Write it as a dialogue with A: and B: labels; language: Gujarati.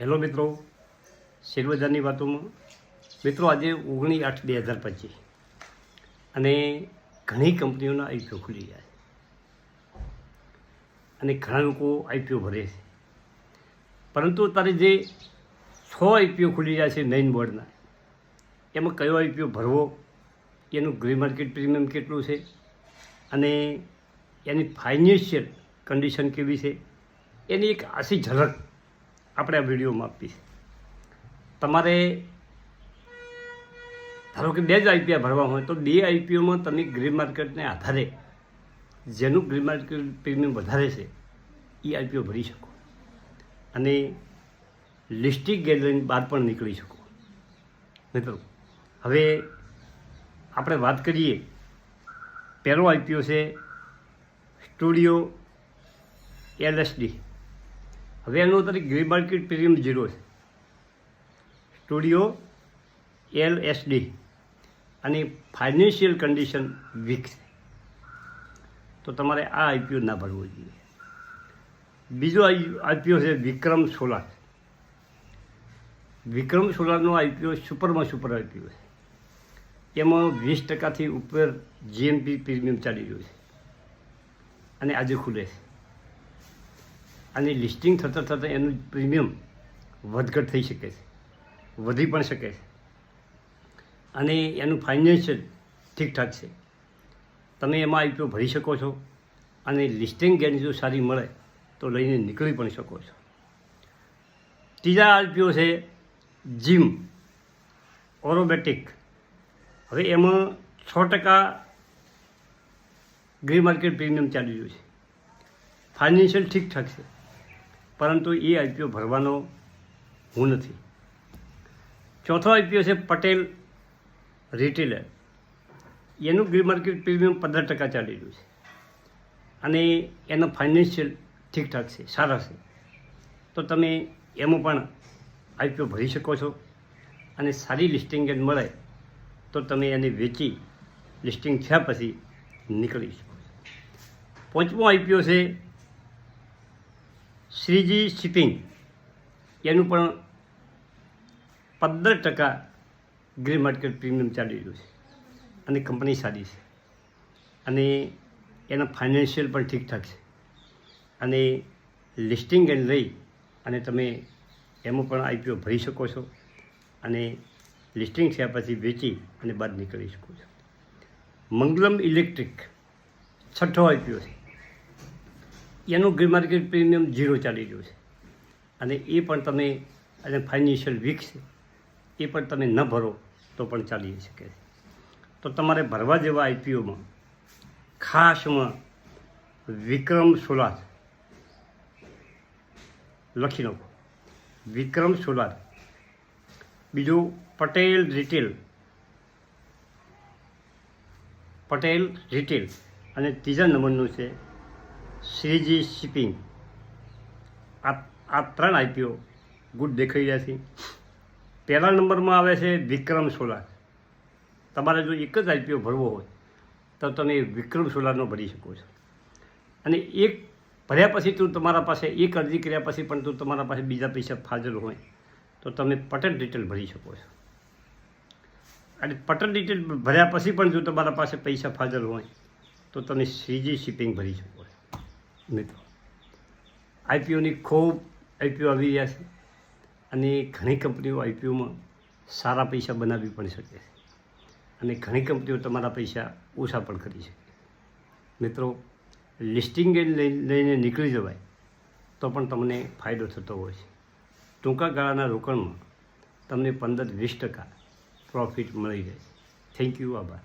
A: હેલો મિત્રો, શેરબજારની વાતોમાં. મિત્રો, આજે ઓગણીસ આઠ બે હજાર પચીસ. અને ઘણી કંપનીઓના આઈપીઓ ખુલી જાય અને ઘણા લોકો આઈપીઓ ભરે છે. પરંતુ અત્યારે જે છ આઈપીઓ ખુલી રહ્યા છે મેઇન બોર્ડના, એમાં કયો આઈપીઓ ભરવો, એનું ગ્રે માર્કેટ પ્રીમિયમ કેટલું છે, અને એની ફાઇનાન્શિયલ કન્ડિશન કેવી છે, એની એક આશી ઝલક આપણે આ વિડીયોમાં આપીશ. તમારે, ધારો કે બે જ આઈપીઆ ભરવા હોય, તો બે આઈપીઓમાં તમે ગ્રે માર્કેટને આધારે, જેનું ગ્રે માર્કેટ પ્રીમિયમ વધારે છે એ આઈપીઓ ભરી શકો. અને લિસ્ટિક ગેલરી બહાર પણ નીકળી શકો. મિત્રો, હવે આપણે વાત કરીએ, પહેલો આઈપીઓ છે સ્ટુડિયો એલએસડી. હવે એનું અત્યારે ગ્રે માર્કેટ પ્રીમિયમ ઝીરો છે. સ્ટુડિયો એલ એસડી અને ફાઇનાન્શિયલ કન્ડિશન વીક છે. તો તમારે આ આઈપીઓ ના ભરવો જોઈએ. બીજો આઈપીઓ છે વિક્રમ સોલાર. વિક્રમ સોલારનો આઈપીઓ સુપરમાં સુપર આઈપીઓ છે. એમાં વીસ ટકાથી ઉપર જીએમપી પ્રીમિયમ ચાલી રહ્યું છે. અને આજે ખુલે છે. અને લિસ્ટિંગ થતાં થતાં એનું પ્રીમિયમ વધઘટ થઈ શકે છે. વધી પણ શકે છે. અને એનું ફાઇનાન્શિયલ ઠીકઠાક છે. તમે એમાં આઈપીઓ ભરી શકો છો અને લિસ્ટિંગ ગેરંટી જો સારી મળે તો લઈને નીકળી પણ શકો છો. ત્રીજા આઈપીઓ છે જીમ ઓરોબેટિક. હવે એમાં છ ટકા ગ્રે માર્કેટ પ્રીમિયમ ચાલી રહ્યું છે. ફાઇનાન્શિયલ ઠીકઠાક છે. પરંતુ એ આઈપીઓ ભરવાનો હું નથી. ચોથો આઈપીઓ છે પટેલ રિટેલર. એનું ગ્રી માર્કેટ પ્રીમિયમ પંદર ટકા ચાલી રહ્યું છે. અને એનો ફાઇનાન્શિયલ ઠીકઠાક છે, સારા છે. તો તમે એમાં પણ આઈપીઓ ભરી શકો છો. અને સારી લિસ્ટિંગ મળે તો તમે એને વેચી લિસ્ટિંગ થયા પછી નીકળી શકો પાંચમો આઈપીઓ છે શ્રીજી શિપિંગ. એનું પણ પંદર ટકા ગ્રે માર્કેટ પ્રીમિયમ ચાલી રહ્યું છે. અને કંપની સારી છે. અને એના ફાઇનાન્શિયલ પણ ઠીકઠાક છે. અને લિસ્ટિંગ એન્ડ લઈ અને તમે એમાં પણ આઈપીઓ ભરી શકો છો. અને લિસ્ટિંગ થયા પછી વેચી અને બહાર નીકળી શકો છો. મંગલમ ઇલેક્ટ્રિક છઠ્ઠો આઈપીઓ છે. એનું ગ્રે માર્કેટ પ્રીમિયમ ઝીરો ચાલી રહ્યું છે. અને એ પણ તમે અને ફાઇનાન્શિયલ વીક છે, એ પણ તમે ન ભરો તો પણ ચાલી શકે છે. તો તમારે ભરવા જેવા આઈપીઓમાં ખાસમાં વિક્રમ સોલાર લખી નાખો. વિક્રમ સોલાર. બીજું પટેલ રિટેલ. પટેલ રિટેલ. અને ત્રીજા નંબરનું છે શ્રીજી શિપિંગ. આ આ ત્રણ આઈપીઓ ગુડ દેખાઈ રહ્યા છે. પહેલા નંબરમાં આવે છે વિક્રમ સોલાર. તમારે જો એક જ આઈપીઓ ભરવો હોય, તો તમે વિક્રમ સોલારનો ભરી શકો છો. અને એક ભર્યા પછી તું તમારા પાસે એક અરજી કર્યા પછી પણ તું તમારા પાસે બીજા પૈસા ફાજલ હોય, તો તમે પટેલ ડિટેલ ભરી શકો છો. અને પટેલ ડિટેલ ભર્યા પછી પણ જો તમારા પાસે પૈસા ફાજલ હોય, તો તમે શ્રીજી શિપિંગ ભરી શકો મિત્રો. આઈપીઓની ખૂબ આઈપીઓ આવી રહ્યા છે અને ઘણી કંપનીઓ આઈપીઓમાં સારા પૈસા બનાવી પણ શકે છે અને ઘણી કંપનીઓ તમારા પૈસા ઓછા પણ કરી શકે મિત્રો, લિસ્ટિંગ લઈને નીકળી જવાય તો પણ તમને ફાયદો થતો હોય છે. ટૂંકા ગાળાના રોકાણમાં તમને પંદર વીસ ટકા પ્રોફિટ મળી જાય થેન્ક યુ આભાર.